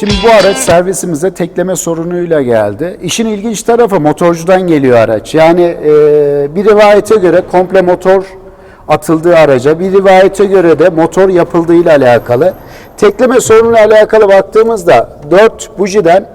Şimdi bu araç servisimize tekleme sorunuyla geldi. İşin ilginç tarafı motorcudan geliyor araç. Yani e, bir rivayete göre komple motor atıldığı araca, bir rivayete göre de motor yapıldığıyla alakalı. Tekleme sorunuyla alakalı baktığımızda 4 bujiden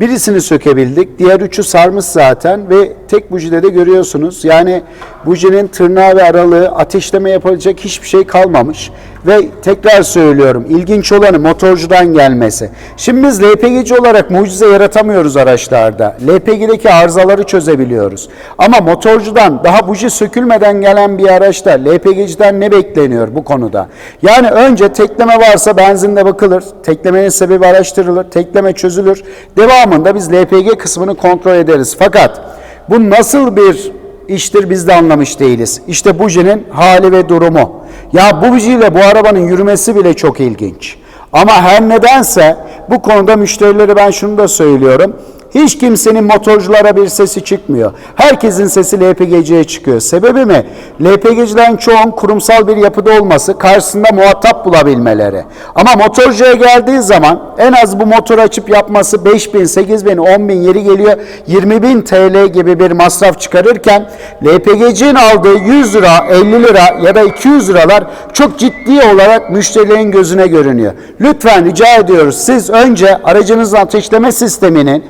birisini sökebildik. Diğer üçü sarmış zaten ve tek bujide de görüyorsunuz. Yani bujinin tırnağı ve aralığı ateşleme yapabilecek hiçbir şey kalmamış. Ve tekrar söylüyorum ilginç olanı motorcudan gelmesi. Şimdi biz LPG'ci olarak mucize yaratamıyoruz araçlarda. LPG'deki arızaları çözebiliyoruz. Ama motorcudan daha buji sökülmeden gelen bir araçta LPG'ciden ne bekleniyor bu konuda? Yani önce tekleme varsa benzinde bakılır. Teklemenin sebebi araştırılır. Tekleme çözülür. Devamında biz LPG kısmını kontrol ederiz. Fakat bu nasıl bir iştir biz de anlamış değiliz. İşte bujinin hali ve durumu. Ya bu bujiyle bu arabanın yürümesi bile çok ilginç. Ama her nedense bu konuda müşterilere ben şunu da söylüyorum. Hiç kimsenin motorculara bir sesi çıkmıyor. Herkesin sesi LPG'ye çıkıyor. Sebebi mi? LPG'cilerin çoğun kurumsal bir yapıda olması, karşısında muhatap bulabilmeleri. Ama motorcuya geldiği zaman en az bu motor açıp yapması 5 bin, 8 bin, 10 bin yeri geliyor 20 bin TL gibi bir masraf çıkarırken LPG'cinin aldığı 100 lira, 50 lira ya da 200 liralar çok ciddi olarak müşterilerin gözüne görünüyor. Lütfen rica ediyoruz siz önce aracınızın ateşleme sisteminin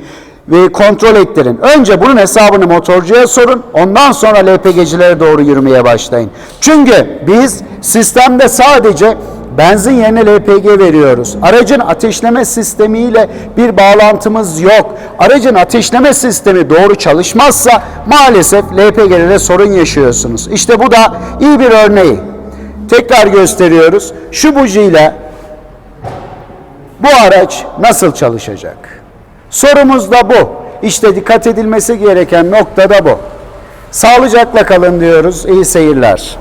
ve kontrol ettirin. Önce bunun hesabını motorcuya sorun. Ondan sonra LPG'cilere doğru yürümeye başlayın. Çünkü biz sistemde sadece benzin yerine LPG veriyoruz. Aracın ateşleme sistemiyle bir bağlantımız yok. Aracın ateşleme sistemi doğru çalışmazsa maalesef LPG'de de sorun yaşıyorsunuz. İşte bu da iyi bir örneği. Tekrar gösteriyoruz. Şu bujiyle bu araç nasıl çalışacak? Sorumuz da bu. İşte dikkat edilmesi gereken nokta da bu. Sağlıcakla kalın diyoruz. İyi seyirler.